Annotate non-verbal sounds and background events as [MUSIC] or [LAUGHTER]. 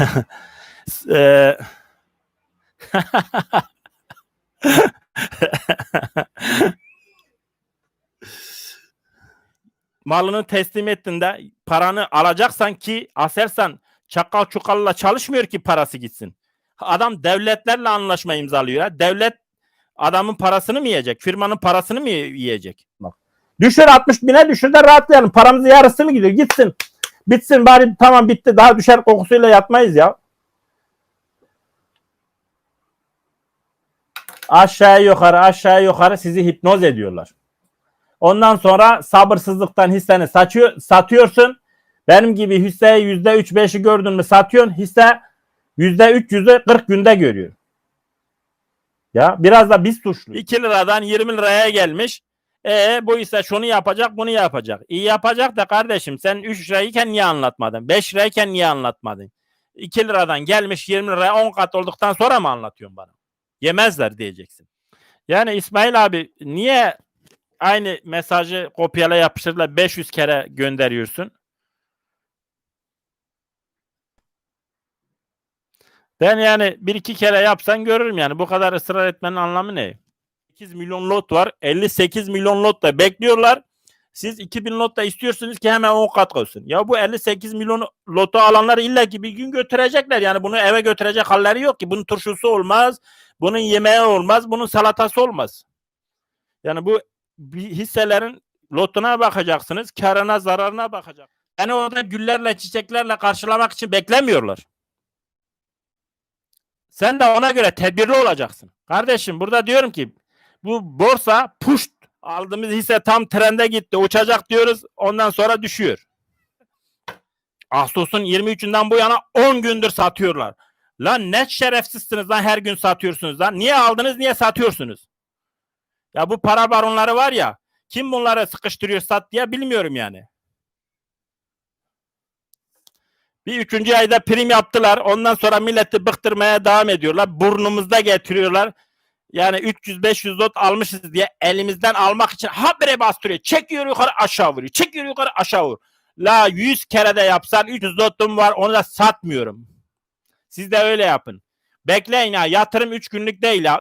[LAUGHS] [LAUGHS] Malını teslim ettin de paranı alacaksan ki Aselsan çakal çukalla çalışmıyor ki parası gitsin. Adam devletlerle anlaşma imzalıyor. Ya. Devlet adamın parasını mı yiyecek? Firmanın parasını mı yiyecek? Bak. Düşür 60 bine düşür de rahatlayalım. Paramızın yarısı mı gidiyor? Gitsin. Bitsin bari tamam bitti. Daha düşer kokusuyla yatmayız ya. Aşağı yukarı aşağı yukarı sizi hipnoz ediyorlar. Ondan sonra sabırsızlıktan hisseni saçıyor, satıyorsun. Benim gibi hisse yüzde üç beşi gördün mü satıyorsun. Hisse yüzde üç yüzde kırk günde görüyor. Ya biraz da biz suçlu. 2 liradan 20 liraya gelmiş. E bu ise şunu yapacak bunu yapacak. İyi yapacak da kardeşim sen 3 lirayken niye anlatmadın? 5 lirayken niye anlatmadın? 2 liradan gelmiş 20 liraya 10 kat olduktan sonra mı anlatıyorsun bana? Yemezler diyeceksin. Yani İsmail abi niye aynı mesajı kopyala yapıştırla 500 kere gönderiyorsun? Ben yani bir iki kere yapsan görürüm yani. Bu kadar ısrar etmenin anlamı ne? 8 milyon lot var. 58 milyon lot da bekliyorlar. Siz 2000 lot da istiyorsunuz ki hemen 10 kat olsun. Ya bu 58 milyon lotu alanlar illa ki bir gün götürecekler. Yani bunu eve götürecek halleri yok ki. Bunun turşusu olmaz. Bunun yemeği olmaz. Bunun salatası olmaz. Yani bu hisselerin lotuna bakacaksınız. Karına zararına bakacak. Yani orada güllerle çiçeklerle karşılamak için beklemiyorlar. Sen de ona göre tedbirli olacaksın. Kardeşim burada diyorum ki bu borsa puşt aldığımız hisse tam trende gitti. Uçacak diyoruz. Ondan sonra düşüyor. Ağustos'un 23'ünden bu yana 10 gündür satıyorlar. Lan ne şerefsizsiniz lan her gün satıyorsunuz lan. Niye aldınız niye satıyorsunuz? Ya bu para baronları var ya kim bunları sıkıştırıyor sat diye bilmiyorum yani. Bir üçüncü ayda prim yaptılar. Ondan sonra milleti bıktırmaya devam ediyorlar. Burnumuzda getiriyorlar. Yani 300-500 lot almışız diye elimizden almak için habire bastırıyor. Çekiyor yukarı aşağı vuruyor. Çekiyor yukarı aşağı vuruyor. La 100 kere de yapsan 300 lotum var onu da satmıyorum. Siz de öyle yapın. Bekleyin ya yatırım 3 günlük değil ya.